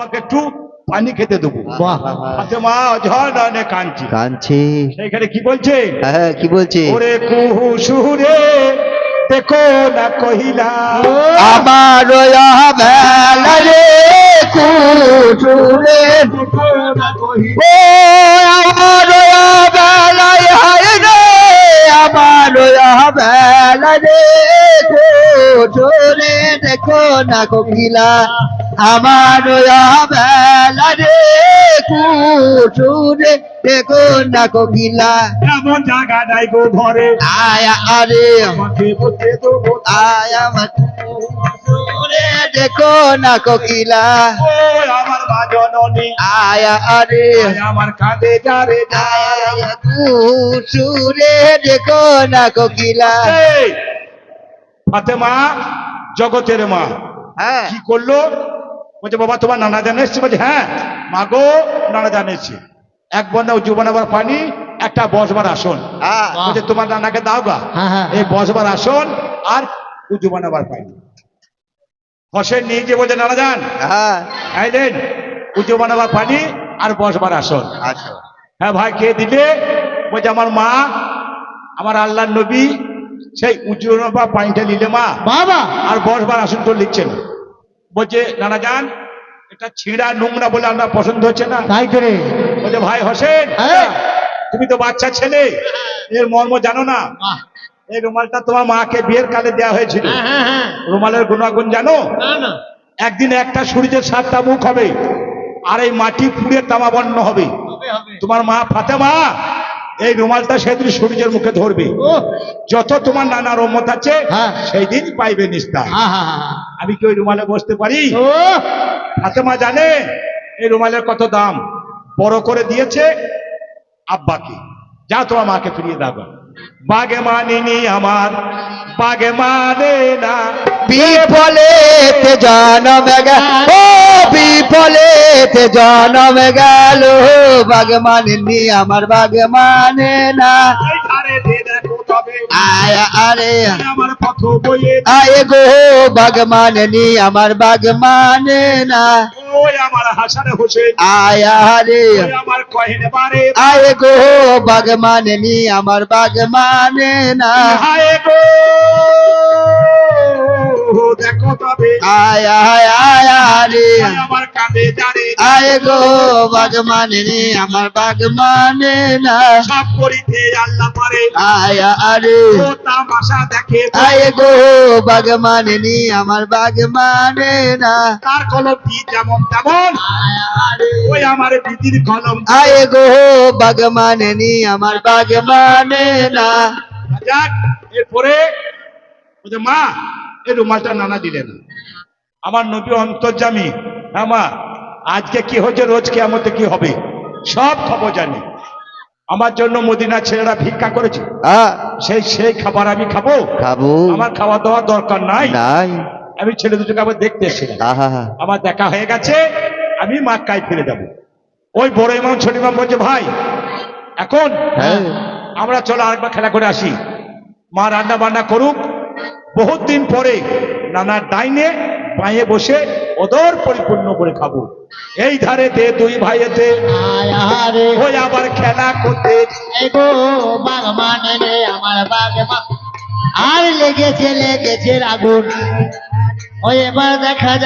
তোমাকে একটু পানি খেতে দেবো। বাহ। হাতে মা ঝড় নয়নে কাঁদছে। কাঁদছে। সেইখানে কি বলছে? হ্যাঁ কি বলছে? ওরে কুহু সুরে দেখো না কহিলা। আমার বেলা রে দেখো ও আমার বেলায় রে আমার বেলা রে কুটুরে দেখো না কোকিলা আমার বেলা রে কুটুরে দেখো না কোকিলা। এমন জায়গা নাই গো ঘরে। আয়া আরে আমাকে বলতে দেবো আয়া মাতুরে দেখো না কোকিলা। আমার মা জননী। আয়া আরে। আমার কাঁধে যারে কুসুরে দেখো না কোকিলা। ফাতেমা জগতের মা। হ্যাঁ। কি করল? বলছে বাবা তোমার নানা জান এসছে। বলছে হ্যাঁ মা গো নানা জান এসছে। এক বন্ধা উঁচু বানাবার পানি একটা বসবার আসন। হ্যাঁ। বলছে তোমার নানাকে দাও গা। হ্যাঁ, হ্যাঁ। এই বসবার আসন আর উঁচু বানাবার পানি। হোসেন নিয়ে গিয়ে বলছে নানা যান হ্যাঁ। উঁচু বানাবার পানি আর বসবার আসন। আচ্ছা। হ্যাঁ ভাই কে দিলে। বলছে আমার মা আমার আল্লাহ নবী সেই উঁচু বানাবার পানিটা নিলে মা। বাবা। আর বসবার আসন তো লিখছে না। বলছে নানা যান এটা ছিঁড়া নোংরা বলে আমরা পছন্দ হচ্ছে না। তাই করে বলছে ভাই হোসেন হ্যাঁ। তুমি তো বাচ্চা ছেলে। এর মর্ম জানো না। এই রুমালটা তোমার মাকে বিয়ের কালে দেওয়া হয়েছিল। হ্যাঁ, রুমালের গুণাগুণ জানো? একদিন একটা সূর্যের সাতটা মুখ হবে আর এই মাটি পুড়ে তামাবন্ন হবে। তোমার মা ফাতেমা এই রুমালটা সেদিন সূর্যের মুখে ধরবে যত তোমার নানা রমত আছে হ্যাঁ। সেই দিন পাইবে নিস্তার আমি কি ওই রুমালে বসতে পারি? ফাতেমা জানে এই রুমালের কত দাম। বড় করে দিয়েছে আব্বাকে। যা তোমার মাকে ফিরিয়ে দাও। বাগে মানিনি আমার বাগে মানে না। বিফলেতে জনম গেল ও বিফলেতে জনম গেল। বাগ মানেনি আমার বাগ মানে না আরে। আয় গো বাগ মানেনি আমার বাগ মানে না। আয় গো বাগ মানেনি আমার বাগ মানে না দেখো তবে। আয় আয় আয় আরে। আমার কাঁধে যারে আয় গো বাগ মানেনি আমার বাগ মানে না। সব করিতে আল্লাহ পারে। আয় আরে। ও তামাশা দেখে আয় গো বাগ মানেনি আমার বাগ মানে না। তার কলমটি যেমন তেমন ওই আমার বিধির কলম। আয় গো বাগ মানেনি আমার বাগ মানে না। যাক এরপরে মা এই রুমালটা নানা দিলেন। আমার নবী অন্তর্জামী হ্যাঁ মা আজকে কি হচ্ছে রোজ কেমতে কি হবে সব খবর জানি। আমার জন্য মদিনা ছেলেরা ভিক্ষা করেছে। সেই সেই খাবার আমি খাব। খাব। আমার খাওয়া দাওয়ার দরকার নাই। নাই। আমি ছেলে দুটোকে আবার দেখতে এসেছিলাম। আমার দেখা হয়ে গেছে আমি মাক্কায় ফিরে যাব। ওই বড় ইমাম ছোট ইমাম বলছে ভাই এখন হ্যাঁ। আমরা চলো আরেকবার খেলা করে আসি। মা রান্না বান্না করুক বহুত দিন পরে নানা ডাইনে পায়ে বসে ওদর পরিপূর্ণ করে খাব। এই ধারে দে দুই ভাইয়েতে। ওই আবার খেলা করতে। মানে রে আমার বাগ আর লেগেছে লেগেছে আগুন ওই এবার দেখা যায়